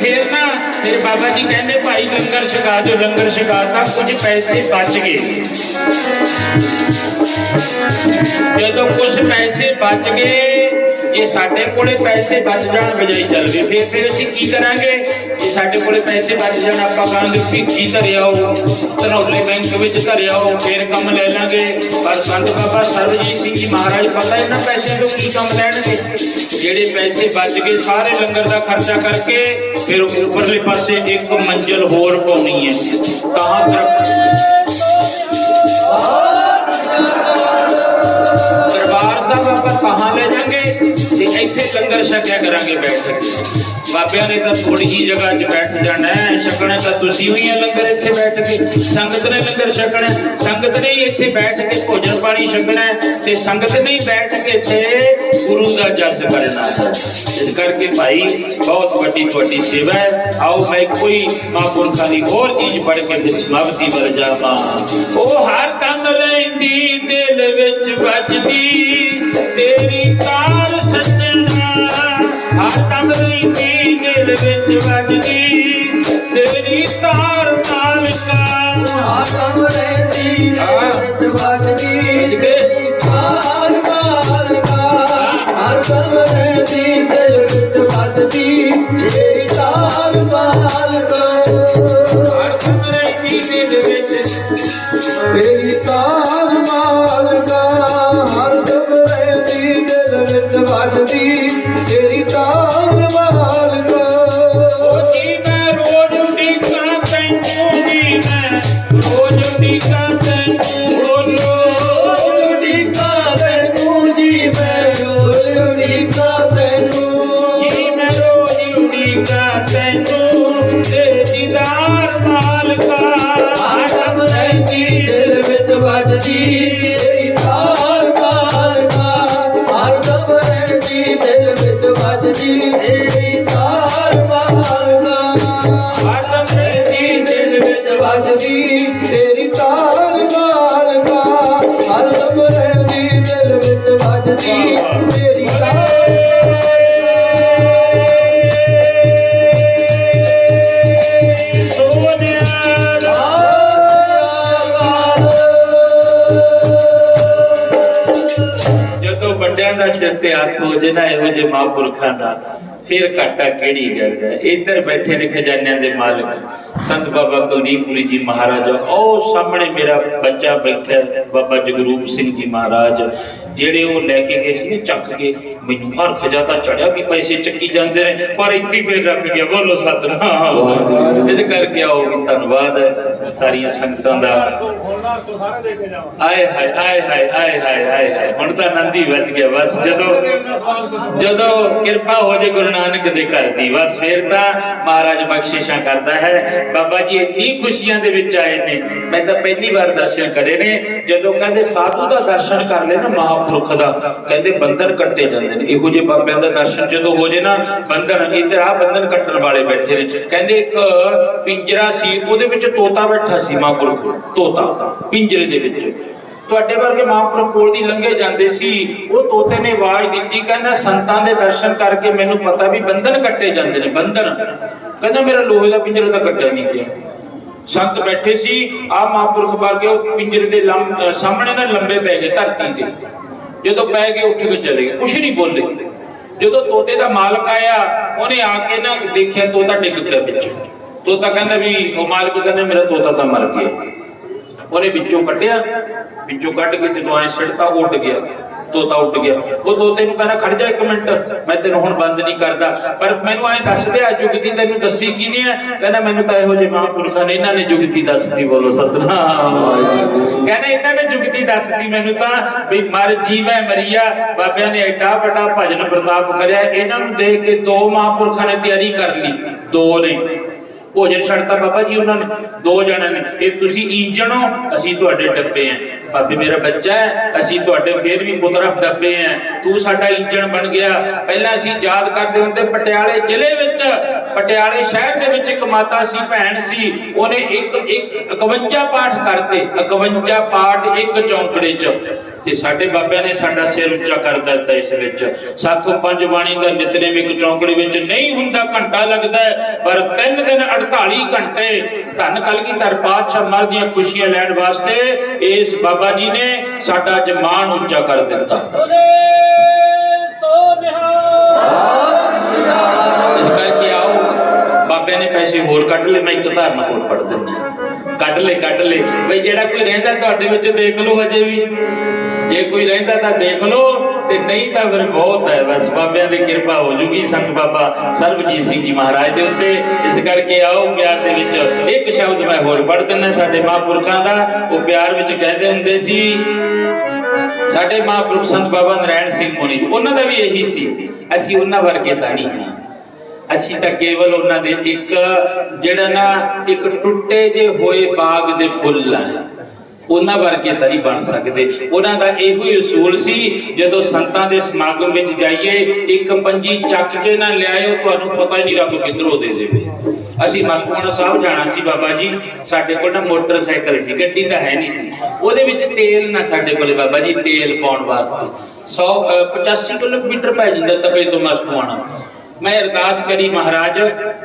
ਫੇਰ ਨਾ ਫਿਰ ਬਾਬਾ ਜੀ ਕਹਿੰਦੇ ਭਾਈ ਲੰਗਰ ਛਕਾ ਦਿਓ, ਲੰਗਰ ਛਕਾਤਾ ਕੁਝ ਪੈਸੇ ਬਚ ਗਏ। ਜਦੋਂ ਕੁਝ ਪੈਸੇ ਬਚ ਗਏ ਜੇ ਸਾਡੇ ਕੋਲੇ ਪੈਸੇ ਬਚ ਜਾਣ, ਬਜਾਈ ਚੱਲ ਫਿਰ ਫਿਰ ਅਸੀਂ ਕੀ ਕਰਾਂਗੇ? ਜੇ ਸਾਡੇ ਕੋਲੇ ਪੈਸੇ ਬਚ ਜਾਣ, ਆਪਾਂ ਕਹਾਂਗੇ ਭਿੱਖੀ ਧਰਿਆਓ ਧਨੌਲੇ ਬੈਂਕ ਵਿੱਚ ਧਰਿਆਓ ਫਿਰ ਕੰਮ ਲੈ ਲਾਂਗੇ। ਪਰ ਸੰਤ ਬਾਬਾ ਸਰਬਜੀਤ ਸਿੰਘ ਜੀ ਮਹਾਰਾਜ, ਪਤਾ ਇਹਨਾਂ ਪੈਸਿਆਂ ਤੋਂ ਕੀ ਕੰਮ ਲੈਣਗੇ? ਜਿਹੜੇ ਪੈਸੇ ਬਚ ਗਏ, ਸਾਰੇ ਲੰਗਰ ਦਾ ਖਰਚਾ ਕਰਕੇ ਫਿਰ ਉੱਪਰਲੇ ਪਾਸੇ ਇੱਕ ਮੰਜ਼ਲ ਹੋਰ ਪਾਉਣੀ ਹੈ। ਕਹਾਂ ਦਰਬਾਰ ਆਪਾਂ ਕਹਾਂ ਲੈ ਜਾਾਂਗੇ ਤੇ ਇੱਥੇ ਲੰਗਰ ਛਕਿਆ ਕਰਾਂਗੇ ਬੈਠ ਕੇ। ਬਾਬਿਆਂ ਨੇ ਤਾਂ ਥੋੜੀ ਜੀ ਜਗ੍ਹਾ 'ਚ ਬੈਠ ਜਾਣਾ ਹੈ। ਛਕਣਾ ਤਾਂ ਤੁਸੀਂ ਹੋਈ ਲੰਗਰ ਇੱਥੇ ਬੈਠ ਕੇ। ਸੰਗਤ ਨੇ ਲੰਗਰ ਛਕਣਾ ਸੰਗਤ ਨੇ ਇੱਥੇ ਬੈਠ ਕੇ ਭੋਜਨ ਪਾਣੀ ਛਕਣਾ ਤੇ ਸੰਗਤ ਨੇ ਬੈਠ ਕੇ ਇੱਥੇ ਗੁਰੂ ਦਾ ਜਸ ਕਰਨਾ ਹੈ। ਇਸ ਕਰਕੇ ਭਾਈ, ਬਹੁਤ ਵੱਡੀ ਤੁਹਾਡੀ ਸੇਵਾ ਹੈ। ਆਓ ਮੈਂ ਕੋਈ ਮਹਾਂਪੁਰਖਾਂ ਦੀ ਹੋਰ ਚੀਜ਼ ਪੜ੍ਹ ਕੇ ਫਿਰ ਸਮਾਪਤੀ ਵਰ ਜਾਵਾਂ। ਉਹ ਹਰ ਦਮ ਰਹਿੰਦੀ ਦਿਲ ਵਿੱਚ ਵੱਜਦੀ। ਦਮ ਰਹਿੰਦੀ ਦਿਲ ਵਿੱਚ ਵੱਜਦੀ ਤੇਰੀ ਤਾਲ ਮਾਲਕਾ ਆਤਮ ਰਹਿੰਦੀ ਵਿੱਚ ਵੱਜਦੀ ਤੇਰੀ ਤਾਲ ਮਾਲਕਾ ਹਰਦਮ ਰਹਿੰਦੀ ਦਿਲ ਵਿੱਚ ਵੱਜਦੀ। ਤੇਰੀ ਤਾਲ। ਜਦੋਂ ਵੱਡਿਆਂ ਦਾ ਸਿਰ ਤੇ ਹੱਥ ਹੋ ਜੇ ਨਾ, ਇਹੋ ਜਿਹੇ ਮਹਾਂਪੁਰਖਾਂ ਦਾ ਫਿਰ ਘਾਟਾ ਕਿਹੜੀ ਜਰਦਾ ਇੱਧਰ ਬੈਠੇ ਨੇ ਖਜ਼ਾਨਿਆਂ ਦੇ ਮਾਲਕ। ਸੰਤ ਬਾਬਾ ਕੁਲਦੀਪੁਰੀ ਜੀ ਮਹਾਰਾਜ ਉਹ ਸਾਹਮਣੇ ਮੇਰਾ ਬੱਚਾ ਬੈਠਾ ਬਾਬਾ ਜਗਰੂਪ ਸਿੰਘ ਜੀ ਮਹਾਰਾਜ ਜਿਹੜੇ ਉਹ ਲੈ ਕੇ ਗਏ ਸੀ ਚੱਕ ਕੇ ਮੈਨੂੰ ਹਰ ਖਜ਼ਾਤਾ ਚੜਿਆ ਵੀ ਪੈਸੇ ਚੱਕੀ ਜਾਂਦੇ ਨੇ ਪਰ ਇੱਥੇ ਫੇਰ ਰੱਖ ਗਿਆ ਬੋਲੋ ਸਤਨਾਮ। ਇਸ ਕਰਕੇ ਆਓ ਵੀ ਧੰਨਵਾਦ ਹੈ ਸਾਰੀਆਂ ਸੰਗਤਾਂ ਦਾ। ਹੋਣਾਰ ਤੋਂ ਸਾਰੇ ਦੇ ਕੇ ਜਾਵਾਂ। ਆਏ ਹਾਏ ਆਏ ਹਾਏ ਆਏ ਹਾਏ ਆਏ ਹਾਏ। ਹੁਣ ਤਾਂ ਆਨੰਦ ਹੀ ਵੱਜ ਗਿਆ ਬਸ। ਜਦੋਂ ਜਦੋਂ ਕਿਰਪਾ ਹੋ ਜੇ ਗੁਰੂ ਨਾਨਕ ਦੇ ਘਰ ਦੀ ਬਸ ਫਿਰ ਤਾਂ ਮਹਾਰਾਜ ਬਖਸ਼ਿਸ਼ਾਂ ਕਰਦਾ ਹੈ। ਬਾਬਾ ਜੀ ਇੰਨੀ ਖੁਸ਼ੀਆਂ ਦੇ ਵਿੱਚ ਆਏ ਨੇ। ਮੈਂ ਤਾਂ ਪਹਿਲੀ ਵਾਰ ਦਰਸ਼ਨ ਕਰੇ ਨੇ। ਜਦੋਂ ਕਹਿੰਦੇ ਸਾਧੂ ਦਾ ਦਰਸ਼ਨ ਕਰ ਲੈ ਨਾ ਮਹਾਪੁਰਖ ਦਾ ਕਹਿੰਦੇ ਬੰਧਨ ਕੱਟੇ ਜਾਂਦੇ ਨੇ। ਇਹੋ ਜਿਹੇ ਬਾਬਿਆਂ ਦਾ ਦਰਸ਼ਨ ਜਦੋਂ ਹੋ ਜੇ ਨਾ ਬੰਧਨ ਇੱਧਰ ਆ ਬੰਧਨ ਕੱਟਣ ਵਾਲੇ ਬੈਠੇ ਨੇ। ਕਹਿੰਦੇ ਇੱਕ ਪਿੰਜਰਾ ਸੀ ਉਹਦੇ ਵਿੱਚ ਤੋਤਾ ਬੈਠਾ ਸੀ ਮਹਾਪੁਰਖ। ਤੋਤਾ। ਪਿੰਜਰੇ ਦੇ ਵਿੱਚ। ਤੁਹਾਡੇ ਵਰਗੇ ਮਹਾਂਪੁਰਖ ਕੋਲ ਦੀ ਲੰਘੇ ਜਾਂਦੇ ਸੀ, ਉਹ ਤੋਤੇ ਨੇ ਆਵਾਜ਼ ਦਿੱਤੀ, ਕਹਿੰਦਾ, ਸੰਤਾਂ ਦੇ ਦਰਸ਼ਨ ਕਰਕੇ ਮੈਨੂੰ ਪਤਾ ਵੀ ਬੰਧਨ ਕੱਟੇ ਜਾਂਦੇ ਨੇ, ਬੰਧਨ। ਕਹਿੰਦਾ, ਮੇਰਾ ਲੋਹੇ ਦਾ ਪਿੰਜਰਾ ਤਾਂ ਕੱਟਿਆ ਨਹੀਂ ਗਿਆ। ਸੰਤ ਬੈਠੇ ਸੀ ਆ ਮਹਾਂਪੁਰਖ ਵਰਗੇ ਉਹ ਪਿੰਜਰੇ ਦੇ ਸਾਹਮਣੇ ਨਾ ਲੰਬੇ ਪੈ ਗਏ ਧਰਤੀ ਤੇ। ਜਦੋਂ ਪੈ ਗਏ, ਉੱਠ ਕੇ ਚਲੇ ਗਏ। ਕੁਛ ਨਹੀਂ ਬੋਲੇ। ਜਦੋਂ ਤੋਤੇ ਦਾ ਮਾਲਕ ਆਇਆ, ਉਹਨੇ ਆ ਕੇ ਨਾ ਦੇਖਿਆ, ਤੋਤਾ ਡਿੱਗ ਪਿਆ ਵਿੱਚ। ਤੋਤਾ ਕਹਿੰਦਾ ਵੀ, ਉਹ ਮਾਲਕ ਕਹਿੰਦਾ, ਮੇਰਾ ਤੋਤਾ ਤਾਂ ਮਰ ਗਿਆ। ਉਹਨੇ ਵਿੱਚੋਂ ਕੱਢਿਆ, ਵਿੱਚੋਂ ਕੱਢ ਕੇ ਜਦੋਂ ਐ ਸਿੜਤਾ ਉੱਡ ਗਿਆ, ਤੋਤਾ ਉੱਡ ਗਿਆ। ਉਹ ਤੋਤੇ ਨੂੰ ਕਹਿੰਦਾ, ਖੜ ਜਾ ਇੱਕ ਮਿੰਟ, ਮੈਂ ਤੈਨੂੰ ਹੁਣ ਬੰਦ ਨਹੀਂ ਕਰਦਾ। ਪਰ ਮੈਨੂੰ ਐ ਦੱਸ ਦੇ ਆ ਜੁਗਤੀ ਤੈਨੂੰ ਦੱਸੀ ਕਿਨੇ ਆ? ਕਹਿੰਦਾ, ਮੈਨੂੰ ਤਾਂ ਇਹੋ ਜਿਹੇ ਮਹਾਂਪੁਰਖਾਂ ਨੇ, ਇਹਨਾਂ ਨੇ ਜੁਗਤੀ ਦੱਸਦੀ ਬੋਲੋ ਸਤਨਾਮ। ਕਹਿੰਦਾ, ਇਹਨਾਂ ਨੇ ਜੁਗਤੀ ਦੱਸਦੀ ਮੈਨੂੰ ਤਾਂ, ਵੀ ਮਰ ਜੀਵੈ ਮਰੀਆ। ਬਾਬਿਆਂ ਨੇ ਐਡਾ ਵੱਡਾ ਭਜਨ ਪ੍ਰਤਾਪ ਕਰਿਆ, ਇਹਨਾਂ ਨੂੰ ਦੇਖ ਕੇ ਦੋ ਮਹਾਂਪੁਰਖਾਂ ਨੇ ਤਿਆਰੀ ਕਰ ਲਈ। ਦੋ ਨੇ। ਭੋਜਨ ਛੱਡਤਾ ਬਾਬਾ ਜੀ ਉਹਨਾਂ ਨੇ, ਦੋ ਜਣਿਆਂ ਨੇ। ਇਹ ਤੁਸੀਂ ਇੰਜਣ ਹੋ ਅਸੀਂ ਤੁਹਾਡੇ ਡੱਬੇ ਆ। ਬਾਬੇ ਮੇਰਾ ਬੱਚਾ ਹੈ, ਅਸੀਂ ਤੁਹਾਡੇ ਫੇਰ ਵੀ ਪੁੱਤਰਾ ਡੱਬੇ ਆ। ਤੂੰ ਸਾਡਾ ਇੰਜਣ ਬਣ ਗਿਆ। ਪਹਿਲਾਂ ਅਸੀਂ ਯਾਦ ਕਰਦੇ ਹੁੰਦੇ ਪਟਿਆਲੇ ਜ਼ਿਲ੍ਹੇ ਵਿੱਚ। ਪਟਿਆਲੇ ਸ਼ਹਿਰ ਦੇ ਵਿੱਚ ਇੱਕ ਮਾਤਾ ਸੀ, ਭੈਣ ਸੀ। ਉਹਨੇ ਇੱਕ ਇੱਕ 51 ਪਾਠ ਕਰਤੇ। 51 ਪਾਠ ਇੱਕ ਚੌਂਕੜੇ 'ਚ। ਤੇ ਸਾਡੇ ਬਾਬਿਆਂ ਨੇ ਸਾਡਾ ਸਿਰ ਉੱਚਾ ਕਰ ਦਿੱਤਾ ਇਸ ਵਿੱਚ। ਸਾਖੋ ਪੰਜ ਬਾਣੀ ਦਾ ਨਿਤਨੇਮ ਇੱਕ ਚੌਂਕੜੀ ਵਿੱਚ ਨਹੀਂ ਹੁੰਦਾ ਘੰਟਾ ਲੱਗਦਾ ਪਰ ਤਿੰਨ ਦਿਨ 48 ਘੰਟੇ ਧੰਨ ਕਲਗੀਧਰ ਪਾਤਸ਼ਾਹ ਮਰ ਦੀਆਂ ਖੁਸ਼ੀਆਂ ਲੈਣ ਵਾਸਤੇ ਇਸ ਬਾਬਾ ਜੀ ਨੇ ਸਾਡਾ ਜਮਾਨ ਉੱਚਾ ਕਰ ਦਿੱਤਾ। ਬਾਬਿਆਂ ਨੇ ਪੈਸੇ ਹੋਰ ਕੱਢ ਲਏ ਮੈਂ ਇੱਕ ਧਾਰਨਾ ਹੋਰ ਪੜ ਦਿੰਦਾ। ਕੱਢ ਲੈ ਕੱਢ ਲੈ ਬਈ ਜਿਹੜਾ ਕੋਈ ਰਹਿੰਦਾ ਤੁਹਾਡੇ ਵਿੱਚ ਦੇਖ ਲਓ ਅਜੇ ਵੀ। ਜੇ ਕੋਈ ਰਹਿੰਦਾ ਤਾਂ ਦੇਖ ਲਓ, ਤੇ ਨਹੀਂ ਤਾਂ ਫਿਰ ਬਹੁਤ ਹੈ। ਬਸ ਬਾਬਿਆਂ ਦੀ ਕਿਰਪਾ ਹੋ ਜੂਗੀ ਸੰਤ ਬਾਬਾ ਸਰਬਜੀਤ ਸਿੰਘ ਜੀ ਮਹਾਰਾਜ ਦੇ ਉੱਤੇ। ਇਸ ਕਰਕੇ ਆਓ ਪਿਆਰ ਦੇ ਵਿੱਚ। ਇੱਕ ਸ਼ਬਦ ਮੈਂ ਹੋਰ ਪੜ੍ਹ ਦਿੰਦਾ, ਸਾਡੇ ਮਹਾਂਪੁਰਖਾਂ ਦਾ। ਉਹ ਪਿਆਰ ਵਿੱਚ ਕਹਿੰਦੇ ਹੁੰਦੇ ਸੀ, ਸਾਡੇ ਮਹਾਂਪੁਰਖ ਸੰਤ ਬਾਬਾ ਨਰੈਣ ਸਿੰਘ ਮੁਨੀ ਉਹਨਾਂ ਦਾ ਵੀ ਇਹੀ ਸੀ, ਅਸੀਂ ਉਹਨਾਂ ਵਰਗੇ ਤਾਂ ਨਹੀਂ ਹਾਂ। ਅਸੀਂ ਤਾਂ ਕੇਵਲ ਉਹਨਾਂ ਦੇ ਇੱਕ, ਜਿਹੜਾ ਨਾ ਇੱਕ ਟੁੱਟੇ ਜੇ ਹੋਏ ਬਾਗ ਦੇ ਫੁੱਲ ਆ। ਉਹਨਾਂ ਵਰਗੇ ਤਾਂ ਨਹੀਂ ਬਣ ਸਕਦੇ। ਉਹਨਾਂ ਦਾ ਇਹੋ ਹੀ ਉਸੂਲ ਸੀ ਜਦੋਂ ਸੰਤਾਂ ਦੇ ਸਮਾਗਮ ਵਿੱਚ ਜਾਈਏ ਇੱਕ ਪੰਜੀ ਚੱਕ ਕੇ ਨਾ ਲਿਆਇਓ ਤੁਹਾਨੂੰ ਪਤਾ ਹੀ ਨਹੀਂ ਰੱਬ ਕਿੱਧਰੋਂ ਦੇ ਦੇਵੇ। ਅਸੀਂ ਮਸਤੂਆਣਾ ਸਾਹਿਬ ਜਾਣਾ ਸੀ ਬਾਬਾ ਜੀ ਸਾਡੇ ਕੋਲ ਨਾ ਮੋਟਰਸਾਈਕਲ ਸੀ ਗੱਡੀ ਤਾਂ ਹੈ ਨਹੀਂ ਸੀ। ਉਹਦੇ ਵਿੱਚ ਤੇਲ ਨਾ ਸਾਡੇ ਕੋਲੇ ਬਾਬਾ ਜੀ ਤੇਲ ਪਾਉਣ ਵਾਸਤੇ। 100 ਅ, 85 ਕਿਲੋਮੀਟਰ ਪੈ ਜਾਂਦਾ ਤਵੇ ਤੋਂ ਮਸਤੂਆਣਾ ਮੈਂ ਅਰਦਾਸ ਕਰੀ ਮਹਾਰਾਜ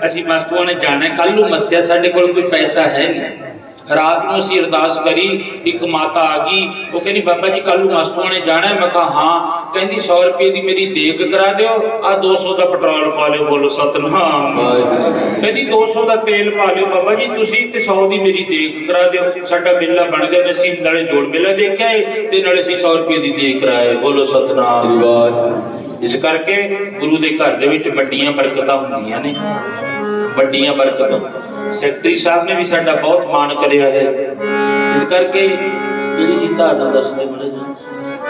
ਅਸੀਂ ਮਸਤੂਆਣੇ ਜਾਣਾ ਕੱਲ ਨੂੰ ਮੱਸਿਆ ਸਾਡੇ ਕੋਲ ਕੋਈ ਪੈਸਾ ਹੈ ਨਹੀਂ। ਰਾਤ ਨੂੰ ਅਸੀਂ ਅਰਦਾਸ ਕਰੀ ਇੱਕ ਮਾਤਾ ਆ ਗਈ। ਉਹ ਕਹਿੰਦੀ ਬਾਬਾ ਜੀ ਕੱਲ ਨੂੰ ਮਸਤੂਆਣੇ ਜਾਣਾ ਹੈ? ਮੈਂ ਕਿਹਾ ਹਾਂ। ਕਹਿੰਦੀ 100 ਰੁਪਏ ਦੀ ਮੇਰੀ ਦੇਗ ਕਰਾ ਦਿਓ। ਆ 200 ਦਾ ਪੈਟਰੋਲ ਪਾ ਲਿਓ ਬੋਲੋ ਸਤਨਾਮ। ਕਹਿੰਦੀ 200 ਦਾ ਤੇਲ ਪਾ ਲਿਓ। ਬਾਬਾ ਜੀ ਤੁਸੀਂ ਤੇ 100 ਦੀ ਮੇਰੀ ਦੇਗ ਕਰਾ ਦਿਓ। ਸਾਡਾ ਬਿੱਲਾ ਬਣ ਗਿਆ ਅਸੀਂ ਨਾਲੇ ਜੋੜ ਮੇਲਾ ਦੇਖਿਆ ਏ ਤੇ ਨਾਲੇ ਅਸੀਂ 100 ਰੁਪਏ ਦੀ ਦੇਗ ਕਰਾਏ। ਬੋਲੋ ਸਤਨਾਮ। ਇਸ ਕਰਕੇ ਗੁਰੂ ਦੇ ਘਰ ਦੇ ਵਿੱਚ ਵੱਡੀਆਂ ਬਰਕਤਾਂ ਹੁੰਦੀਆਂ ਨੇ। ਵੱਡੀਆਂ ਬਰਕਤਾਂ। ਸੈਕਟਰੀ ਸਾਹਿਬ ਨੇ ਵੀ ਸਾਡਾ ਬਹੁਤ ਮਾਣ ਕਰਿਆ ਹੈ। ਇਸ ਕਰਕੇ ਜਿਹੜੀ ਸੀ ਧਾਰਨਾ ਦੱਸਦੇ ਬੜੇ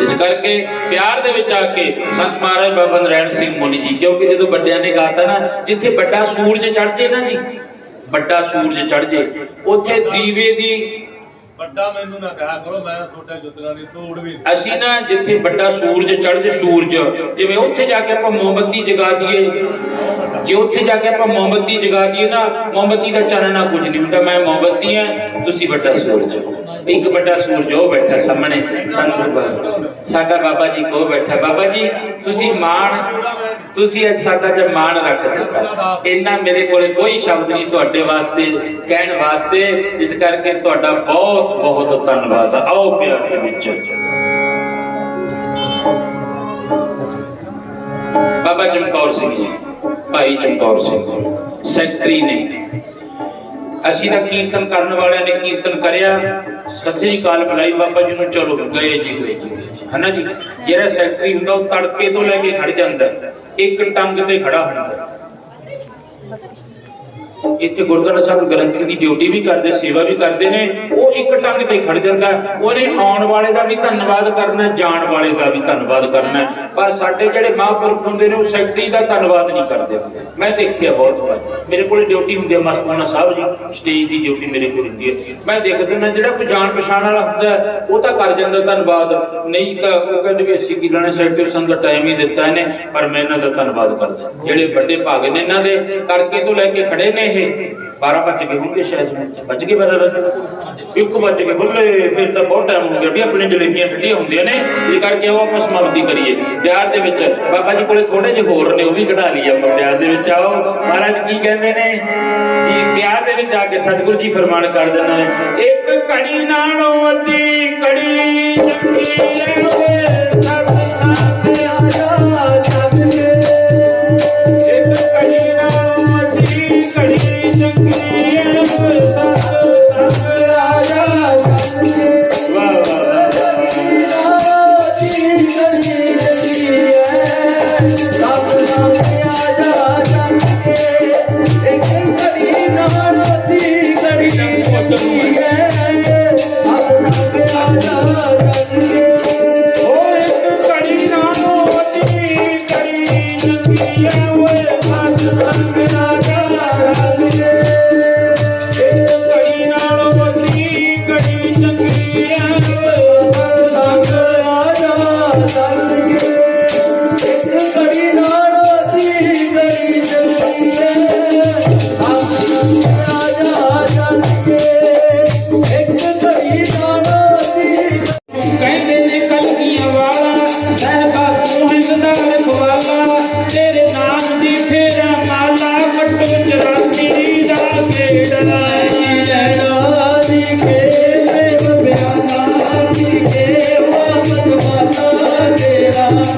ਇਸ ਕਰਕੇ ਪਿਆਰ ਦੇ ਵਿੱਚ ਆ ਕੇ ਸੰਤ ਮਹਾਰਾਜ ਬਾਬਾ ਨਰੈਣ ਸਿੰਘ ਮੁਨੀ ਜੀ, ਕਿਉਂਕਿ ਜਦੋਂ ਵੱਡਿਆਂ ਨੇ ਗਾਤਾ ਨਾ, ਜਿੱਥੇ ਵੱਡਾ ਸੂਰਜ ਚੜ ਜੇ ਨਾ ਜੀ, ਵੱਡਾ ਸੂਰਜ ਚੜ ਜੇ, ਉੱਥੇ ਦੀਵੇ ਦੀ ਵੱਡਾ ਮੈਨੂੰ ਨਾ ਕਹਾ ਕਰੋ, ਮੈਂ ਛੋਟੇ ਜੁੱਤੀਆਂ ਦੀ ਤੋੜ ਵੀ ਅਸੀਂ ਨਾ ਜਿੱਥੇ ਵੱਡਾ ਸੂਰਜ ਚੜ ਜੇ ਸੂਰਜ, ਜਿਵੇਂ ਉੱਥੇ ਜਾ ਕੇ ਆਪਾਂ ਮੋਮਬੱਤੀ ਜਗਾ ਦਈਏ। ਜੇ ਉੱਥੇ ਜਾ ਕੇ ਆਪਾਂ ਮੋਮਬੱਤੀ ਜਗਾ ਦਈਏ ਨਾ, ਮੋਮਬੱਤੀ ਦਾ ਚਾਨਣਾ ਕੁਝ ਨਹੀਂ ਹੁੰਦਾ। ਮੈਂ ਮੋਮਬੱਤੀ ਹਾਂ, ਤੁਸੀਂ ਵੱਡਾ ਸੂਰਜ। ਹੋ ਇੱਕ ਵੱਡਾ ਸੂਰਜ ਉਹ ਬੈਠਾ ਸਾਹਮਣੇ ਸੰਤ ਸਾਡਾ ਬਾਬਾ ਜੀ ਕੋ ਬੈਠਾ। ਬਾਬਾ ਜੀ, ਤੁਸੀਂ ਮਾਣ, ਤੁਸੀਂ ਅੱਜ ਸਾਡਾ ਜੇ ਮਾਣ ਰੱਖ ਦਿੱਤਾ। ਇੰਨਾ ਮੇਰੇ ਕੋਲੇ ਕੋਈ ਸ਼ਬਦ ਨਹੀਂ ਤੁਹਾਡੇ ਵਾਸਤੇ, ਕਹਿਣ ਵਾਸਤੇ। ਇਸ ਕਰਕੇ ਤੁਹਾਡਾ ਬਹੁਤ ਬਹੁਤ ਧੰਨਵਾਦ। ਆਓ ਪਿਆਰ ਦੇ ਵਿੱਚ। ਬਾਬਾ ਚਮਕੌਰ ਸਿੰਘ ਜੀ, ਭਾਈ ਚਮਕੌਰ ਸਿੰਘ ਸੈਕਟਰੀ ਨੇ। ਅਸੀਂ ਤਾਂ ਕੀਰਤਨ ਕਰਨ ਵਾਲਿਆਂ ਨੇ ਕੀਰਤਨ ਕਰਿਆ। ਸਤਿ ਸ੍ਰੀ ਅਕਾਲ ਬੁਲਾਈ, ਬਾਬਾ ਜੀ ਨੂੰ ਚਲੋ, ਗਏ ਜੀ ਗਏ ਜੀ। ਹਨਾ ਜੀ? ਜਿਹੜਾ ਸੈਕਟਰੀ ਹੁੰਦਾ, ਉਹ ਤੜਕੇ ਤੋਂ ਲੈ ਕੇ ਖੜ ਜਾਂਦਾ। ਇੱਕ ਟੰਗ ਤੇ ਖੜਾ ਹੁੰਦਾ। ਇੱਥੇ ਗੁਰਦੁਆਰਾ ਸਾਹਿਬ ਗ੍ਰੰਥੀ ਦੀ ਡਿਊਟੀ ਵੀ ਕਰਦੇ, ਸੇਵਾ ਵੀ ਕਰਦੇ ਨੇ। ਉਹ ਇੱਕ ਟੰਗ ਤੇ ਖੜ ਜਾਂਦਾ ਉਹਨੇ ਆਉਣ ਵਾਲੇ ਦਾ ਵੀ ਧੰਨਵਾਦ ਕਰਨਾ ਜਾਣ ਵਾਲੇ ਦਾ ਵੀ ਧੰਨਵਾਦ ਕਰਨਾ ਪਰ ਸਾਡੇ ਜਿਹੜੇ ਮਹਾਂਪੁਰਖ ਹੁੰਦੇ ਨੇ, ਉਹ ਸੈਕਟਰੀ ਦਾ ਧੰਨਵਾਦ ਨਹੀਂ ਕਰਦੇ ਮੈਂ ਦੇਖਿਆ ਬਹੁਤ ਵਾਰ। ਮੇਰੇ ਕੋਲ ਡਿਊਟੀ ਹੁੰਦੀ ਹੈ ਮਸਤਾਨਾ ਸਾਹਿਬ ਜੀ। ਸਟੇਜ ਦੀ ਡਿਊਟੀ ਮੇਰੇ ਕੋਲ ਹੁੰਦੀ ਹੈ। ਮੈਂ ਦੇਖਦਾ ਨਾ ਜਿਹੜਾ ਕੋਈ ਜਾਣ ਪਛਾਣ ਵਾਲਾ ਹੁੰਦਾ ਉਹ ਤਾਂ ਕਰ ਜਾਂਦਾ ਧੰਨਵਾਦ। ਨਹੀਂ ਤਾਂ ਉਹ ਕਹਿੰਦੇ ਵੀ ਅਸੀਂ ਕੀ ਲੈਣਾ ਸੈਕਟਰੀ ਸਾਨੂੰ ਤਾਂ ਟਾਈਮ ਹੀ ਦਿੱਤਾ ਇਹਨੇ, ਪਰ ਮੈਂ ਇਹਨਾਂ ਦਾ ਧੰਨਵਾਦ ਕਰਦਾ। ਜਿਹੜੇ ਵੱਡੇ ਭਾਗ ਨੇ ਇਹਨਾਂ ਦੇ ਕਰਕੇ ਤੋਂ ਲੈ ਕੇ ਖੜੇ ਨੇ ਇਹ 12 ਵੱਜ ਕੇ ਹੋਣਗੇ ਸ਼ਾਇਦ ਵੱਜ ਗਏ ਬਾਰਾਂ ਇੱਕ ਵੱਜ ਕੇ ਬੁੱਲੇ ਫਿਰ ਤਾਂ ਬਹੁਤ ਟਾਈਮ ਹੋ ਗਿਆ ਵੀ ਆਪਣੇ ਜਲੇਬੀਆਂ ਠੰਡੀਆਂ ਹੁੰਦੀਆਂ ਨੇ। ਇਹ ਕਰਕੇ ਉਹ ਆਪਾਂ ਸਮਾਪਤੀ ਕਰੀਏ। ਪਿਆਰ ਦੇ ਵਿੱਚ ਬਾਬਾ ਜੀ ਕੋਲੇ ਥੋੜੇ ਜਿਹੇ ਹੋਰ ਨੇ, ਉਹ ਵੀ ਕਢਾ ਲਈਏ ਆਪਾਂ ਪਿਆਰ ਦੇ ਵਿੱਚ। ਆਓ, ਮਹਾਰਾਜ ਕੀ ਕਹਿੰਦੇ ਨੇ? ਜੀ ਪਿਆਰ ਦੇ ਵਿੱਚ ਆ ਕੇ ਸਤਿਗੁਰੂ ਜੀ ਫਰਮਾਨ ਕਰ ਦਿੰਦਾ ਹੈ ਇੱਕ ਘੜੀ ਨਾਲੋਂ ਅੱਧੀ ਘੜੀ ਚੰਗੀ ਰਹਿੰਦੇ ਸਭ ਸਾਥੇ ਆਇਆ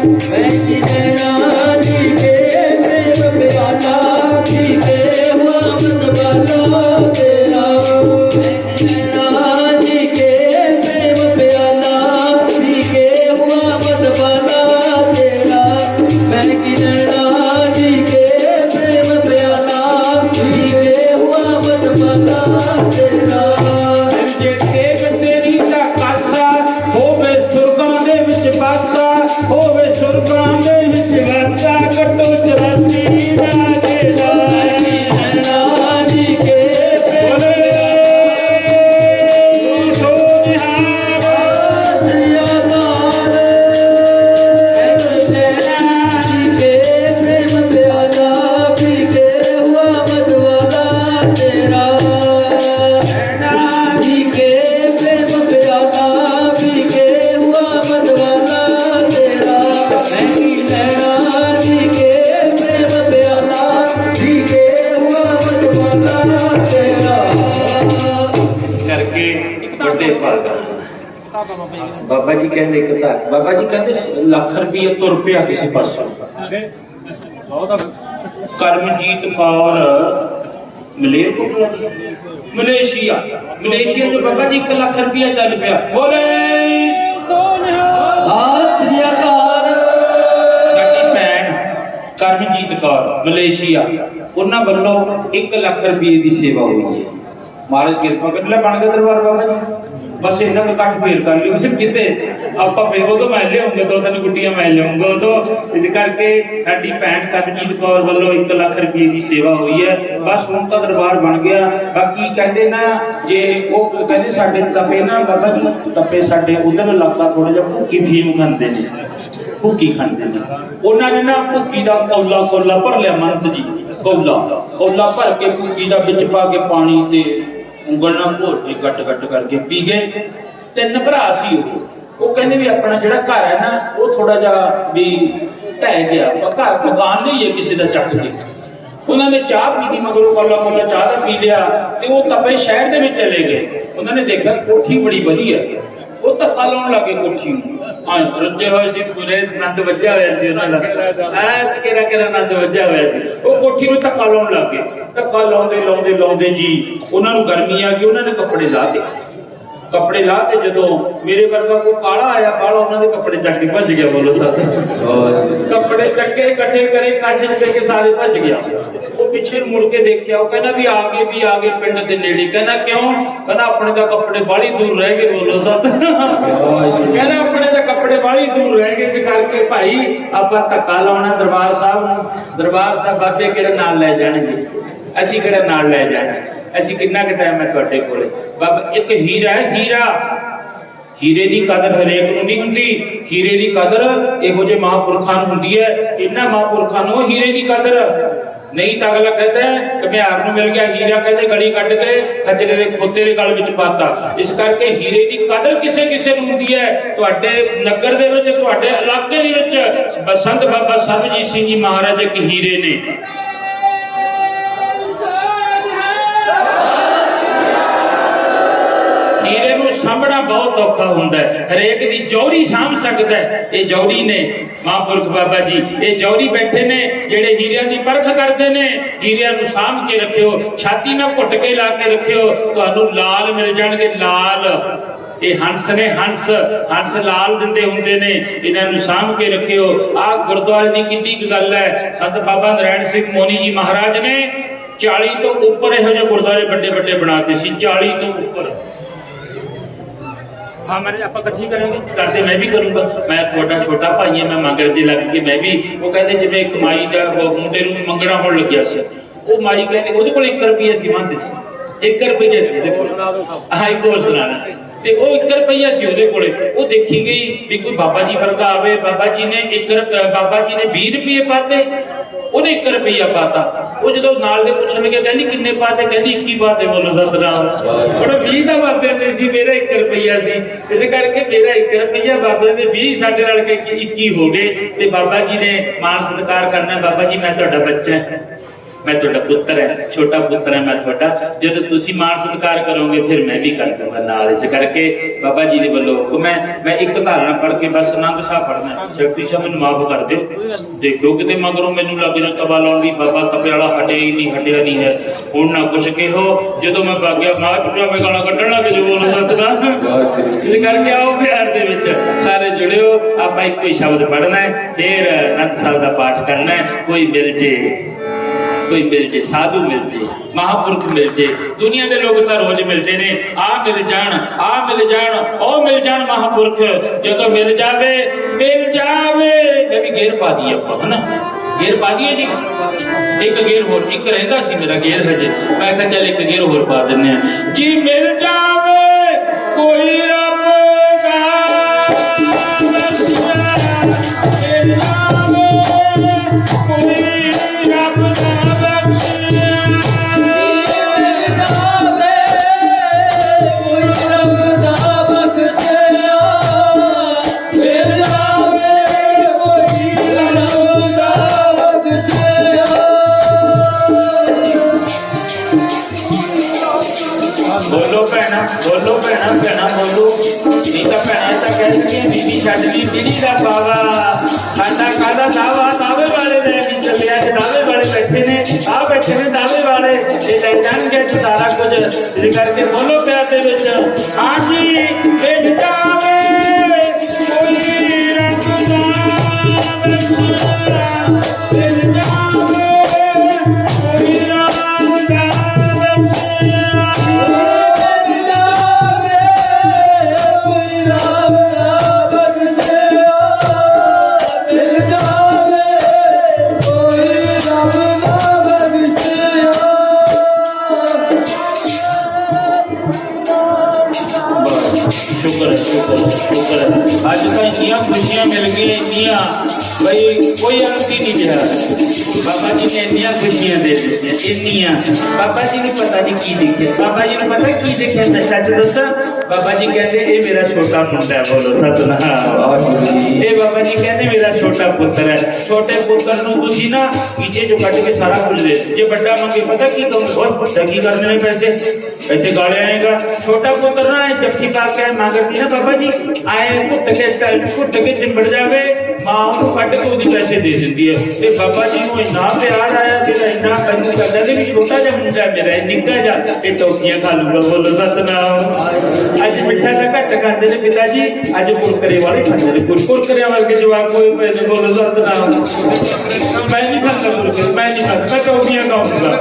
ਤੇਰਾ ਮੈਂ ਲੱਖ ਰੁਪਏ ਤੁਰ ਪਿਆ ਕਿਸੇ ਪਾਸੋਂ ਬਹੁਤ ਆ Karamjit Kaur Malaysia Malaysia Malaysia ਤੋਂ ਬਾਬਾ ਜੀ 1 ਲੱਖ ਰੁਪਇਆ ਚੱਲ ਪਿਆ ਬੋਲੇ ਸੋਨਿਆ ਆਤਿਆਕਾਰ ਸਾਡੀ ਭੈਣ ਕਰਮਜੀਤ ਕੌਰ ਮਲੇਸ਼ੀਆ ਉਹਨਾਂ ਵੱਲੋਂ 1 ਲੱਖ ਰੁਪਏ ਦੀ ਸੇਵਾ ਹੋਈ ਹੈ ਮਹਾਰਾਜ ਬਸ ਇਹਨਾਂ ਨੂੰ ਕੱਟ ਫੇਰ ਕਰ ਲਿਓ ਫਿਰ ਕਿਤੇ ਆਪਾਂ ਫੇਰ ਉਦੋਂ ਮੈਂ ਲਿਆਉਂਗੇ ਦੋ ਤਿੰਨ ਗੁੱਟੀਆਂ ਮੈਂ ਲਿਆਉਂਗਾ ਉਦੋਂ। ਇਸ ਕਰਕੇ ਸਾਡੀ ਭੈਣ ਕਰਮਜੀਤ ਕੌਰ ਵੱਲੋਂ 1 ਲੱਖ ਰੁਪਏ ਦੀ ਸੇਵਾ ਹੋਈ ਹੈ। ਬਸ ਹੁਣ ਤਾਂ ਦਰਬਾਰ ਬਣ ਗਿਆ। ਬਾਕੀ ਕਹਿੰਦੇ ਨਾ, ਜੇ ਉਹ ਕਹਿੰਦੇ ਸਾਡੇ ਤਪੇ ਨਾ, ਬਾਬਾ ਤਪੇ ਸਾਡੇ ਉਧਰ ਇਲਾਕਾ ਥੋੜਾ ਜਿਹਾ, ਭੁੱਕੀ ਫੀਮ ਖਾਂਦੇ ਨੇ। ਭੁੱਕੀ ਖਾਂਦੇ ਨੇ। ਉਹਨਾਂ ਨੇ ਨਾ ਭੁੱਕੀ ਦਾ ਕੌਲਾ ਕੌਲਾ ਭਰ ਲਿਆ ਮੰਤ ਜੀ, ਕੌਲਾ। ਕੌਲਾ ਭਰ ਕੇ ਭੁੱਕੀ ਦਾ ਵਿੱਚ ਪਾ ਕੇ ਪਾਣੀ ਤੇ ਉਂਗਲ ਨਾਲ ਘੋਲ ਕੇ ਕੱਟ ਗੱਟ ਕਰਕੇ ਪੀ ਗਏ। ਤਿੰਨ ਭਰਾ ਸੀ ਉਹ। ਉਹ ਕਹਿੰਦੇ ਵੀ ਆਪਣਾ ਜਿਹੜਾ ਘਰ ਹੈ ਨਾ, ਉਹ ਥੋੜਾ ਜਿਹਾ ਵੀ ਢਹਿ ਗਿਆ। ਆਪਾਂ ਘਰ ਮਕਾਨ ਨਹੀਂ ਹੈ ਕਿਸੇ ਦਾ ਚੱਕ ਕੇ। ਉਹਨਾਂ ਨੇ ਚਾਹ ਪੀਤੀ ਮਗਰੋਂ ਕੋਲਾ ਕੋਲਾ ਚਾਹ ਦਾ ਪੀ ਲਿਆ ਤੇ ਉਹ ਤਪੇ ਸ਼ਹਿਰ ਦੇ ਵਿੱਚ ਚਲੇ ਗਏ। ਉਹਨਾਂ ਨੇ ਦੇਖਿਆ ਕੋਠੀ ਬੜੀ ਵਧੀਆ। ਉਹ ਧੱਕਾ ਲਾਉਣ ਲੱਗੇ ਕੋਠੀ ਨੂੰ। ਹਾਂ ਰੱਜੇ ਹੋਏ ਸੀ ਪੂਰੇ, ਆਨੰਦ ਵੱਜਿਆ ਹੋਇਆ ਸੀ ਉਹਨਾਂ ਦਾ। ਐ ਕਿਹੜਾ ਕਿਹੜਾ ਆਨੰਦ ਵੱਜਿਆ ਹੋਇਆ ਸੀ। ਉਹ ਕੋਠੀ ਨੂੰ ਧੱਕਾ ਲਾਉਣ ਲੱਗੇ ਧੱਕਾ ਲਾਉਂਦੇ ਲਾਉਂਦੇ ਲਾਉਂਦੇ ਜੀ, ਉਹਨਾਂ ਨੂੰ ਗਰਮੀ ਆ ਗਈ, ਉਹਨਾਂ ਨੇ ਕੱਪੜੇ ਲਾਤੇ ਕੱਪੜੇ ਲਾ ਕੇ ਜਦੋਂ ਮੇਰੇ ਵਰਗਾ ਕੋਈ ਕਾਲਾ ਆਇਆ, ਕਾਲਾ ਉਹਨਾਂ ਦੇ ਕੱਪੜੇ ਚੱਕ ਕੇ ਭੱਜ ਗਿਆ, ਬੋਲੋ ਸੱਤ ਕੱਪੜੇ ਚੱਕੇ ਇਕੱਠੇ ਕਰੇ ਕੱਛ ਦੇ ਕੇ ਸਾਰੇ ਭੱਜ ਗਿਆ। ਉਹ ਪਿੱਛੇ ਮੁੜ ਕੇ ਦੇਖਿਆ, ਉਹ ਕਹਿੰਦਾ ਵੀ ਆ ਗਏ, ਵੀ ਆ ਗਏ ਪਿੰਡ ਦੇ ਨੇੜੇ। ਕਹਿੰਦਾ ਕਿਉਂ? ਕਹਿੰਦਾ ਆਪਣੇ ਤਾਂ ਕੱਪੜੇ ਬਾਹਲੀ ਦੂਰ ਰਹਿ ਗਏ, ਬੋਲੋ ਸੱਤ ਕਹਿੰਦਾ ਆਪਣੇ ਤਾਂ ਕੱਪੜੇ ਬਾਹਲੀ ਦੂਰ ਰਹਿ ਗਏ, ਇਸ ਕਰਕੇ ਭਾਈ ਆਪਾਂ ਧੱਕਾ ਲਾਉਣਾ ਦਰਬਾਰ ਸਾਹਿਬ ਨੂੰ। ਦਰਬਾਰ ਸਾਹਿਬ ਬਾਬੇ ਕਿਹੜੇ ਨਾਲ ਲੈ ਜਾਣਗੇ? ਅਸੀਂ ਕਿਹੜਾ ਨਾਲ ਲੈ ਜਾਣਾ? ਅਸੀਂ ਕਿੰਨਾ ਕੁ ਟਾਈਮ ਹੈ ਤੁਹਾਡੇ ਕੋਲੇ? ਬਾਬਾ, ਇੱਕ ਹੀਰਾ ਹੈ, ਹੀਰਾ। ਹੀਰੇ ਦੀ ਕਦਰ ਹਰੇਕ ਨੂੰ ਨਹੀਂ ਹੁੰਦੀ। ਹੀਰੇ ਦੀ ਕਦਰ ਇਹੋ ਜਿਹੇ ਮਹਾਂਪੁਰਖਾਂ ਨੂੰ ਹੁੰਦੀ ਹੈ। ਇਹਨਾਂ ਮਹਾਂਪੁਰਖਾਂ ਨੂੰ ਹੀਰੇ ਦੀ ਕਦਰ। ਨਹੀਂ ਤਾਂ ਅਗਲਾ ਕਹਿੰਦਾ ਹੈ ਨੂੰ ਮਿਲ ਗਿਆ, ਹੀਰਾ ਕਹਿੰਦੇ ਗਲੀ ਕੱਢ ਕੇ ਖੱਜਰੇ ਦੇ ਖੋਤੇ ਦੇ ਗਲ ਵਿੱਚ ਪਾਤਾ। ਇਸ ਕਰਕੇ ਹੀਰੇ ਦੀ ਕਦਰ ਕਿਸੇ ਕਿਸੇ ਨੂੰ ਹੁੰਦੀ ਹੈ। ਤੁਹਾਡੇ ਨਗਰ ਦੇ ਵਿੱਚ, ਤੁਹਾਡੇ ਇਲਾਕੇ ਦੇ ਵਿੱਚ ਬਸੰਤ ਬਾਬਾ ਸਰਬਜੀਤ ਸਿੰਘ ਜੀ ਮਹਾਰਾਜ ਇੱਕ ਹੀਰੇ ਨੇ। ਨੂੰ ਬਹੁਤ ਔਖਾ ਹੁੰਦਾ ਹੈ। ਹਰੇਕ ਦੀ ਜੌਹਰੀ ਸਾਂਭ ਸਕਦਾ ਹੈ। ਇਹ ਜੌਹਰੀ ਨੇ ਮਹਾਂਪੁਰਖ ਬਾਬਾ ਜੀ, ਇਹ ਜੌਹਰੀ ਬੈਠੇ ਨੇ, ਜਿਹੜੇ ਹੀਰਿਆਂ ਦੀ ਪਰਖ ਕਰਦੇ ਨੇ, ਹੀਰਿਆਂ ਨੂੰ ਸਾਂਭ ਕੇ ਰੱਖਿਓ, ਛਾਤੀ ਨਾਲ ਘੁੱਟ ਕੇ ਲਾ ਕੇ ਰੱਖਿਓ, ਤੁਹਾਨੂੰ ਲਾਲ ਮਿਲ ਜਾਣਗੇ, ਲਾਲ। ਇਹ ਹੰਸ ਨੇ ਹੰਸ ਹੰਸ ਲਾਲ ਦਿੰਦੇ ਹੁੰਦੇ ਨੇ, ਇਹਨਾਂ ਨੂੰ ਸਾਂਭ ਕੇ ਰੱਖਿਓ। ਆਹ ਗੁਰਦੁਆਰੇ ਦੀ ਕਿੰਨੀ ਕੁ ਗੱਲ ਹੈ, ਸੰਤ ਬਾਬਾ ਨਰਾਇਣ ਸਿੰਘ ਮੋਨੀ ਜੀ ਮਹਾਰਾਜ ਨੇ 40 ਤੋਂ ਉੱਪਰ ਇਹੋ ਜਿਹੇ ਗੁਰਦੁਆਰੇ ਵੱਡੇ ਵੱਡੇ ਬਣਾਤੇ ਸੀ 40 ਤੋਂ ਉੱਪਰ। ਹਾਂ ਮੈਂ ਆਪਾਂ ਇਕੱਠੀ ਕਰਾਂਗੇ। ਕਰਦੇ ਮੈਂ ਵੀ ਕਰੂੰਗਾ। ਮੈਂ ਤੁਹਾਡਾ ਛੋਟਾ ਭਾਈ ਹਾਂ ਮੈਂ ਮੰਗਣ ਦੇ ਲੱਗ ਕੇ ਮੈਂ ਵੀ ਉਹ ਕਹਿੰਦੇ ਜਿਵੇਂ ਇੱਕ ਮਾਈ ਦਾ ਮੁੰਡੇ ਨੂੰ ਮੰਗਣਾ ਹੋਣ ਲੱਗਿਆ ਸੀ। ਉਹ ਮਾਈ ਕਹਿੰਦੇ ਉਹਦੇ ਕੋਲ 1 ਰੁਪਿਆ ਸੀ ਮੰਦ 1 ਰੁਪਿਆ ਸੀ ਕੋਲ। ਸੁਣਾ ਸਭ। ਹਾਂ ਇੱਕ ਹੋਰ ਸੁਣਾਣਾ ਤੇ ਉਹ 1 ਰੁਪਿਆ ਸੀ ਉਹਦੇ ਕੋਲੇ। ਉਹ ਦੇਖੀ ਗਈ ਵੀ ਕੋਈ ਬਾਬਾ ਜੀ ਵਰਗਾ ਆਵੇ, ਬਾਬਾ ਜੀ ਨੇ 1 ਬਾਬਾ ਜੀ ਨੇ 20 ਰੁਪਏ ਪਾਤੇ, ਉਹਨੇ 1 ਰੁਪਿਆ ਪਾਤਾ। ਉਹ ਜਦੋਂ ਨਾਲ ਦੇ ਪੁੱਛਣ ਲੱਗੇ, ਕਹਿੰਦੀ ਕਿੰਨੇ ਪਾਤੇ? ਕਹਿੰਦੀ 21 ਪਾਤੇ ਬੋਲੋ ਸਤਨਾਮ ਉਹਨੇ 20 ਦਾ ਬਾਬੇ ਦੇ ਸੀ, ਮੇਰਾ 1 ਰੁਪਿਆ ਸੀ। ਇਸ ਕਰਕੇ ਮੇਰਾ 1 ਰੁਪਈਆ ਬਾਬੇ ਦੇ 20 ਸਾਡੇ ਨਾਲ ਕੇ 21 ਹੋ ਗਏ। ਤੇ ਬਾਬਾ ਜੀ ਨੇ ਮਾਨ ਸਤਿਕਾਰ ਕਰਨਾ ਬਾਬਾ ਜੀ, ਮੈਂ ਤੁਹਾਡਾ ਬੱਚਾ ਮੈਂ ਤੁਹਾਡਾ ਪੁੱਤਰ ਹੈ, ਛੋਟਾ ਪੁੱਤਰ ਹੈ ਮੈਂ ਤੁਹਾਡਾ। ਜਦੋਂ ਤੁਸੀਂ ਮਾਣ ਸਤਿਕਾਰ ਕਰੋਗੇ, ਫਿਰ ਮੈਂ ਵੀ ਕਰ ਦੂੰਗਾ ਨਾਲ। ਇਸ ਕਰਕੇ ਬਾਬਾ ਜੀ ਦੇ ਵੱਲੋਂ ਹੁਕਮ ਹੈ ਮੈਂ ਇੱਕ ਧਾਰਨਾ ਪੜ੍ਹ ਕੇ ਬਸ ਆਨੰਦ ਸਾਹਿਬ ਪੜ੍ਹਨਾ। ਸ਼ਕਤੀ ਸਾਹਿਬ ਮੈਨੂੰ ਮਾਫ ਕਰ ਦਿਓ। ਦੇਖੋ ਕਿਤੇ ਮਗਰੋਂ ਮੈਨੂੰ ਲੱਗ ਜਾ ਤਵਾ ਲਾਉਣ ਦੀ ਬਾਬਾ ਤਪੇ ਵਾਲਾ ਹਟਿਆ ਹੀ ਨਹੀਂ, ਹਟਿਆ ਨਹੀਂ ਹੈ। ਹੁਣ ਨਾ ਕੁਛ ਕਿਹੋ, ਜਦੋਂ ਮੈਂ ਬਾਗਿਆ ਮਾਂ ਟੁੱਟਾ ਵੇ ਗਾਣਾ ਕੱਢਣ ਲੱਗ ਜੋ ਬੋਲ ਸਕਦਾ ਇਸ ਕਰਕੇ ਆਓ ਪਿਆਰ ਦੇ ਵਿੱਚ। ਸਾਰੇ ਜੁੜਿਓ, ਆਪਾਂ ਇੱਕੋ ਹੀ ਸ਼ਬਦ ਪੜ੍ਹਨਾ ਹੈ। ਫਿਰ ਅਨੰਦ ਸਾਹਿਬ ਦਾ ਪਾਠ ਕਰਨਾ ਹੈ। ਕੋਈ ਮਿਲ ਜੇ। ਕੋਈ ਮਿਲ ਜੇ ਸਾਧੂ ਮਿਲ ਜੇ ਮਹਾਪੁਰਖ ਮਿਲ ਜੇ ਦੁਨੀਆ ਦੇ ਲੋਕ ਤਾਂ ਰੋਜ਼ ਮਿਲਦੇ ਨੇ ਆ ਮਿਲ ਜਾਣ ਆ ਮਿਲ ਜਾਣ ਉਹ ਮਿਲ ਜਾਣ ਮਹਾਪੁਰਖ ਜਦੋਂ ਮਿਲ ਜਾਵੇ ਮਿਲ ਜਾਵੇ ਇਹ ਵੀ ਗੇਰ ਪਾ ਦਈਏ ਆਪਾਂ ਹਨਾ ਗੇਰ ਪਾ ਦਈਏ ਜੀ ਇੱਕ ਗੇਰ ਹੋਰ ਇੱਕ ਰਹਿੰਦਾ ਸੀ ਮੇਰਾ ਗੇਰ ਹਜੇ ਮੈਂ ਕਿਹਾ ਚੱਲ ਇੱਕ ਗੇਰ ਹੋਰ ਪਾ ਦਿੰਨੇ ਆ ਜੀ ਮਿਲ ਜਾਵੇ ਕੋਈ ਰੱਬ ਦਾ ਮਿਲ ਜਾਵੇ ਕੋਈ ਰੱਬ ਤਾਂ ਭੈਣਾ ਤਾਂ ਕਹਿੰਦੀ ਬੀਬੀ ਛੱਡਦੀ ਪੀੜੀ ਦਾ ਬਾਵਾ ਸਾਡਾ ਕਾਦਾ ਦਾਵਾ? ਦਾਵੇ ਵਾਲੇ ਲੈ ਕੇ ਚੱਲਿਆ ਕਿ ਦਾਵੇ ਵਾਲੇ ਬੈਠੇ ਨੇ ਆ ਬੈਠੇ ਨੇ ਦਾਵੇ ਵਾਲੇ। ਇਹ ਲੈ ਜਾਣਗੇ ਸਾਰਾ ਕੁਝ ਇਸ ਕਰਕੇ ਬੋਲੋ ਪਿਆਰ ਦੇ ਵਿੱਚ। ਹਾਂਜੀ, ਇਹ ਜਾਵੇ ਕੋਈ ਰੰਗ ਦਾ ਬਖਸ਼ਿਆ ਗਈਆਂ ਇੰਨੀਆਂ ਬਈ ਕੋਈ ਅੰਤ ਹੀ ਨਹੀਂ ਰਿਹਾ ਬਾਬਾ ਜੀ ਨੇ ਇੰਨੀਆਂ ਖੁਸ਼ੀਆਂ ਦੇ ਦਿੱਤੀਆਂ ਇੰਨੀਆਂ ਬਾਬਾ ਜੀ ਨੂੰ ਪਤਾ ਨਹੀਂ ਕੀ ਦੇਖਿਆ ਬਾਬਾ ਜੀ ਨੂੰ ਪਤਾ ਕੀ ਦੇਖਿਆ ਮੈਂ ਸੱਚ ਦੱਸਾਂ ਬਾਬਾ ਜੀ ਕਹਿੰਦੇ ਇਹ ਮੇਰਾ ਛੋਟਾ ਮੁੰਡਾ ਹੈ ਬੋਲੋ ਸਤਨਾਮ ਇਹ ਬਾਬਾ ਜੀ ਕਹਿੰਦੇ ਮੇਰਾ ਛੋਟਾ ਪੁੱਤਰ ਹੈ ਛੋਟੇ ਪੁੱਤਰ ਨੂੰ ਤੁਸੀਂ ਨਾ ਕੀਜੇ ਜੋ ਕੱਢ ਕੇ ਸਾਰਾ ਕੁਝ ਦੇ ਦਿਓ। ਜੇ ਵੱਡਾ ਮੰਗੇ ਪਤਾ ਕੀ ਕਹੋਗੇ ਓਏ ਵੱਡਾ ਕੀ ਕਰਨੇ ਨੇ ਪੈਸੇ ਇੱਥੇ ਗਾਲੇ ਆਏਗਾ ਛੋਟਾ ਪੁੱਤਰ ਨਾ ਇਹ ਜੱਫੀ ਪਾ ਕੇ ਮੰਗਦੀ ਨਾ ਬਾਬਾ ਜੀ ਆਏ ਘੁੱਟ ਕੇ ਸਟਾਈਲ ਘੁੱਟ ਕੇ ਚਿੰਬੜ ਜਾਵੇ ਮਾਂ ਉਹਨੂੰ ਕੱਢ ਕੇ ਉਹਦੀ ਪੈਸੇ ਦੇ ਦਿੰਦੀ ਹੈ। ਤੇ ਬਾਬਾ ਜੀ ਨੂੰ ਇੰਨਾ ਪਿਆਰ ਆਇਆ ਜਿਹੜਾ ਇੰਨਾ ਮੈਨੂੰ ਕਰਦਾ ਤੇ ਵੀ ਛੋਟਾ ਜਿਹਾ ਮੁੰਡਾ ਮੇਰਾ ਨਿੱਕਾ ਜਿਹਾ ਇਹ ਟੋਪੀਆਂ ਖਾ ਲੂਗਾ ਬੋਲੋ, ਸਤਨਾਮ। ਅੱਜ ਮਿੱਠਾ ਤਾਂ ਘੱਟ ਖਾਂਦੇ ਨੇ ਪਿਤਾ ਜੀ, ਅੱਜ ਕੁਰਕਰੇ ਵਾਲੇ ਖਾਂਦੇ ਨੇ। ਕੁਰਕਰੇ ਵਾਲੇ ਜਵਾਬ ਕੋਈ ਪੈਸੇ ਬੋਲੋ, ਸਤਨਾਮ। ਮੈਂ ਨਹੀਂ ਖਾਂਦਾ ਕੁਰਕਰੇ, ਮੈਂ ਨਹੀਂ ਖਾਂਦਾ, ਮੈਂ ਟੋਪੀਆਂ ਖਾਊਂਗਾ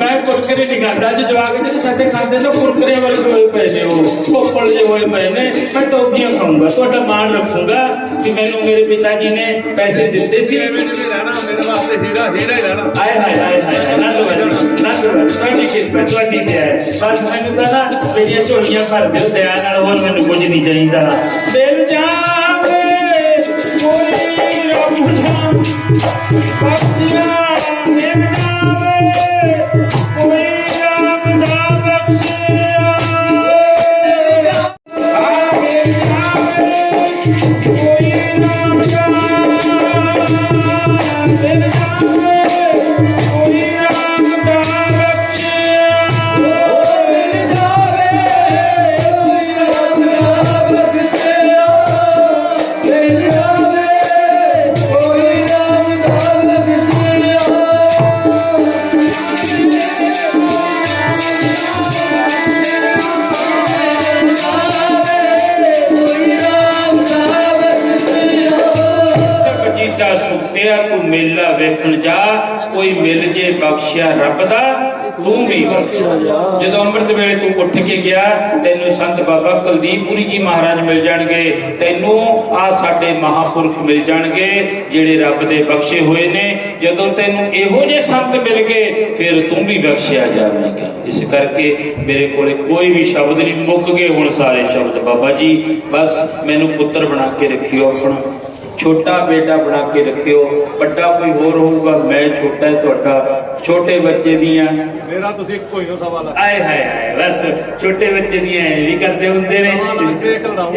ਮੈਂ ਕੁਰਕਰੇ ਨਹੀਂ ਖਾਂਦਾ, ਅੱਜ ਜਵਾਬ ਜਿਹੜੇ ਸਾਡੇ ਖਾਂਦੇ ਨੇ ਕੁਰਕਰੇ ਵਾਲੇ ਹੋਏ ਪਏ ਨੇ ਉਹ। ਪੋਪੜ ਜਿਹੇ ਹੋਏ ਪਏ ਨੇ, ਮੈਂ ਟੋਪੀਆਂ ਖਾਊਂਗਾ, ਤੁਹਾਡਾ ਮਾਣ ਰੱਖੂੰਗਾ ਕਿ ਮੈਨੂੰ ਮੇਰੇ ਪਿਤਾ ਜੀ ਨੇ ਪੈਸੇ ਦਿੱਤੇ ਸੀ। ਐਵੇਂ ਜਿਵੇਂ ਰਹਿਣਾ? ਮੇਰੇ ਵਾਸਤੇ ਹੀਰਾ ਹੀਰਾ ਹੀ ਰਹਿਣਾ। ਆਏ ਹਾਏ ਹਾਏ ਹਾਏ ਹਾਏ। ਨਾ ਲੋ ਨਾ ਲੋ ਤੁਹਾਡੀ ਕਿਰਪਾ ਤੁਹਾਡੀ ਤੇ ਹੈ। ਬਸ ਮੈਨੂੰ ਤਾਂ ਨਾ ਮੇਰੀਆਂ ਝੋਲੀਆਂ ਭਰ ਦਿਓ ਦਇਆ ਨਾਲ ਹੋਰ ਮੈਨੂੰ ਕੁਝ ਨਹੀਂ ਚਾਹੀਦਾ। ਦਿਲ ਜਾਵੇ ਕੋਈ ਰੱਬ ਦਾ ਬਖਸ਼ਿਆ ਦਿਲ ਮਿਲ ਜਾਣਗੇ, ਜਿਹੜੇ ਰੱਬ ਦੇ ਬਖਸ਼ੇ ਹੋਏ ਨੇ। ਜਦੋਂ ਤੈਨੂੰ ਇਹੋ ਜਿਹੇ ਸੰਤ ਮਿਲ ਗਏ, ਫਿਰ ਤੂੰ ਵੀ ਬਖਸ਼ਿਆ ਜਾਵੇਂਗਾ। ਇਸ ਕਰਕੇ ਮੇਰੇ ਕੋਲੇ ਕੋਈ ਵੀ ਸ਼ਬਦ ਨਹੀਂ, ਮੁੱਕ ਗਏ ਹੁਣ ਸਾਰੇ ਸ਼ਬਦ, ਬਾਬਾ ਜੀ। ਬਸ ਮੈਨੂੰ ਪੁੱਤਰ ਬਣਾ ਕੇ ਰੱਖਿਓ ਆਪਣਾ। ਛੋਟਾ ਬੇਟਾ ਬਣਾ ਕੇ ਰੱਖਿਓ। ਵੱਡਾ ਕੋਈ ਹੋਰ ਹੋਊਗਾ, ਮੈਂ ਛੋਟਾ ਹੈ ਤੁਹਾਡਾ ਛੋਟੇ ਬੱਚੇ ਦੀਆਂ। ਮੇਰਾ ਤੁਸੀਂ ਇੱਕੋ ਹੀ ਹੋ ਸਵਾ ਲੱਖ। ਆਏ ਹਾਏ ਹਾਏ ਬਸ ਛੋਟੇ ਬੱਚੇ ਦੀਆਂ ਐਂ ਵੀ ਕਰਦੇ ਹੁੰਦੇ ਨੇ। ਇੱਕ ਲੜਾਊ।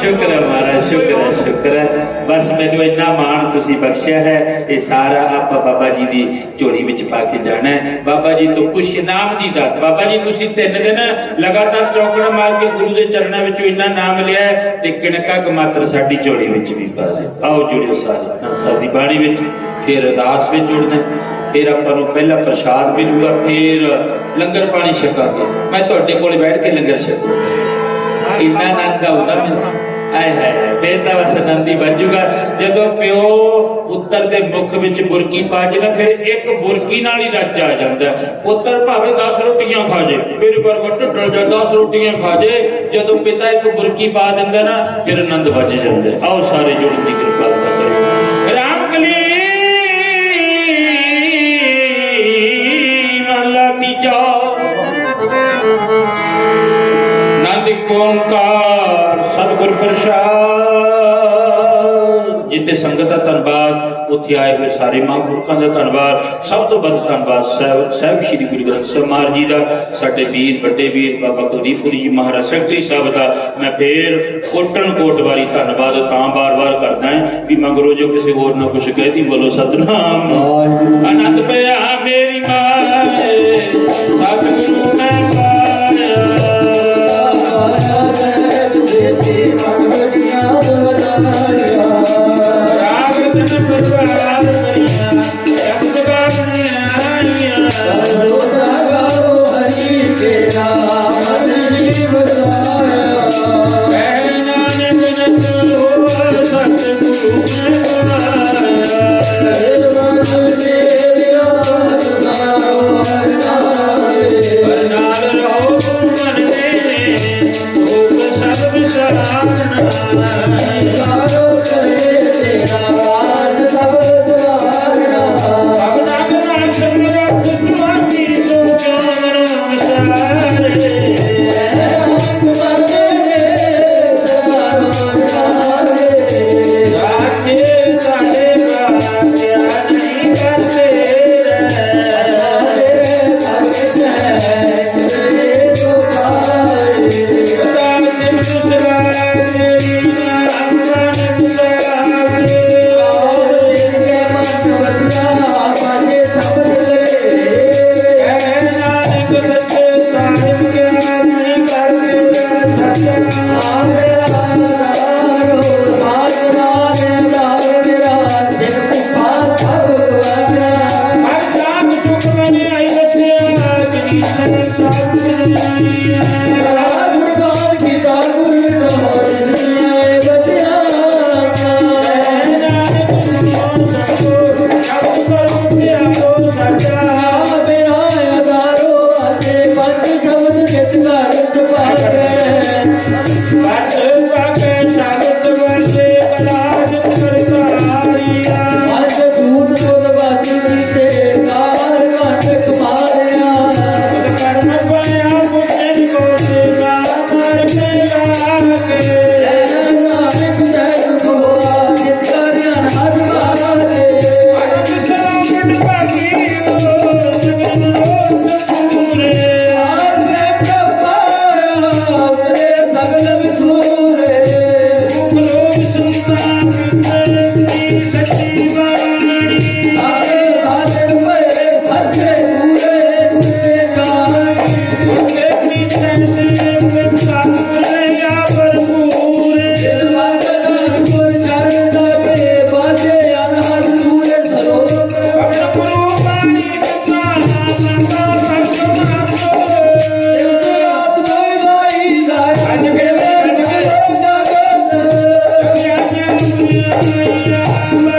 ਸ਼ੁਕਰ ਹੈ ਮਹਾਰਾਜ ਸ਼ੁਕਰ ਹੈ ਸ਼ੁਕਰ ਹੈ। ਬਸ ਮੈਨੂੰ ਇੰਨਾ ਮਾਣ ਤੁਸੀਂ ਬਖਸ਼ਿਆ ਹੈ ਇਹ ਸਾਰਾ ਆਪਾਂ ਬਾਬਾ ਜੀ ਦੀ ਝੋਲੀ ਵਿੱਚ ਪਾ ਕੇ ਜਾਣਾ ਹੈ। ਬਾਬਾ ਜੀ ਤੋਂ ਕੁਛ ਨਾਮ ਦੀ ਦਾਤ। ਬਾਬਾ ਜੀ ਤੁਸੀਂ ਤਿੰਨ ਦਿਨ ਲਗਾਤਾਰ ਚੌਕੜਾ ਮਾਰ ਕੇ ਗੁਰੂ ਦੇ ਚਰਨਾਂ ਵਿੱਚੋਂ ਇੰਨਾ ਨਾਮ ਲਿਆ ਤੇ ਕਿਣਕਾ ਕੁ ਮਾਤਰ ਸਾਡੀ ਝੋਲੀ ਵਿੱਚ ਵੀ ਪਾ ਦੇ ਆਓ ਜੁੜਿਓ ਸਾਰੇ। ਦੀ ਬਾਣੀ ਵਿੱਚ ਫਿਰ ਅਰਦਾਸ ਵਿੱਚ ਜੁੜਨਾ। ਫਿਰ ਆਪਾਂ ਨੂੰ ਪਹਿਲਾ ਪ੍ਰਸ਼ਾਦ ਮਿਲੂਗਾ, ਫਿਰ ਲੰਗਰ ਪਾਣੀ ਛਕਾਂਗੇ। ਮੈਂ ਤੁਹਾਡੇ ਕੋਲ ਬੈਠ ਕੇ ਲੰਗਰ ਛਕੂਗਾ ਇੰਨਾ ਆਨੰਦ ਆਉਂਦਾ ਮੈਨੂੰ। ਆਏ ਹਾਏ ਫਿਰ ਤਾਂ ਬਸ ਆਨੰਦ ਵੱਜੂਗਾ ਜਦੋਂ ਪਿਓ ਪੁੱਤਰ ਦੇ ਮੁਖ ਵਿੱਚ ਬੁਰਕੀ ਪਾ ਜੇ ਨਾ, ਫਿਰ ਇੱਕ ਬੁਰਕੀ ਨਾਲ ਹੀ ਰੱਜ ਆ ਜਾਂਦਾ। ਹੈ। ਪੁੱਤਰ ਭਾਵੇਂ 10 ਰੋਟੀਆਂ ਖਾ ਜੇ, ਮੇਰੇ ਪਰ ਵੱਟ ਡਰ ਜਾ 10 ਰੋਟੀਆਂ ਖਾ ਜੇ, ਜਦੋਂ ਪਿਤਾ ਇੱਕ ਬੁਰਕੀ ਪਾ ਦਿੰਦਾ ਨਾ, ਫਿਰ ਆਨੰਦ ਵੱਜ ਜਾਂਦਾ। ਆਓ ਸਾਰੇ ਜੁੜਨ ਦੀ ਕਿਰਪਾ ਓੰਕਾਰ ਸਤਿਗੁਰ ਪ੍ਰਸਾਦ। ਜਿੱਤੇ ਸੰਗਤ ਦਾ ਧੰਨਵਾਦ ਉੱਥੇ ਆਏ ਹੋਏ ਸਾਰੇ ਮਹਾਂਪੁਰਖਾਂ ਦਾ ਧੰਨਵਾਦ। ਸਭ ਤੋਂ ਵੱਧ ਧੰਨਵਾਦ ਸਾਹਿਬ ਸਾਹਿਬ ਸ੍ਰੀ ਗੁਰੂ ਗ੍ਰੰਥ ਸਾਹਿਬ ਮਹਾਰਾਜ ਜੀ ਦਾ ਸਾਡੇ ਵੀਰ ਵੱਡੇ ਵੀਰ ਬਾਬਾ ਕੁਲਦੀਪੁਰੀ ਜੀ ਮਹਾਰਾਜ ਸੈਕਟਰੀ ਸਾਹਿਬ ਦਾ। ਮੈਂ ਫੇਰ ਕੋਟਣ ਕੋਟ ਵਾਰੀ ਧੰਨਵਾਦ ਤਾਂ ਬਾਰ-ਬਾਰ ਕਰਦਾ ਹਾਂ ਵੀ ਮਗਰੋਂ ਜੋ ਕਿਸੇ ਹੋਰ ਨਾ ਕੁਛ ਕਹਿਦੀ ਬੋਲੋ ਸਤਨਾਮ। ਆਨੰਦ ਪਿਆ ਮੇਰੀ ਮਾਏ ਸਤਿਗੁਰੂ ਮੈਂ ਰਾਗ ਸਭ Yeah.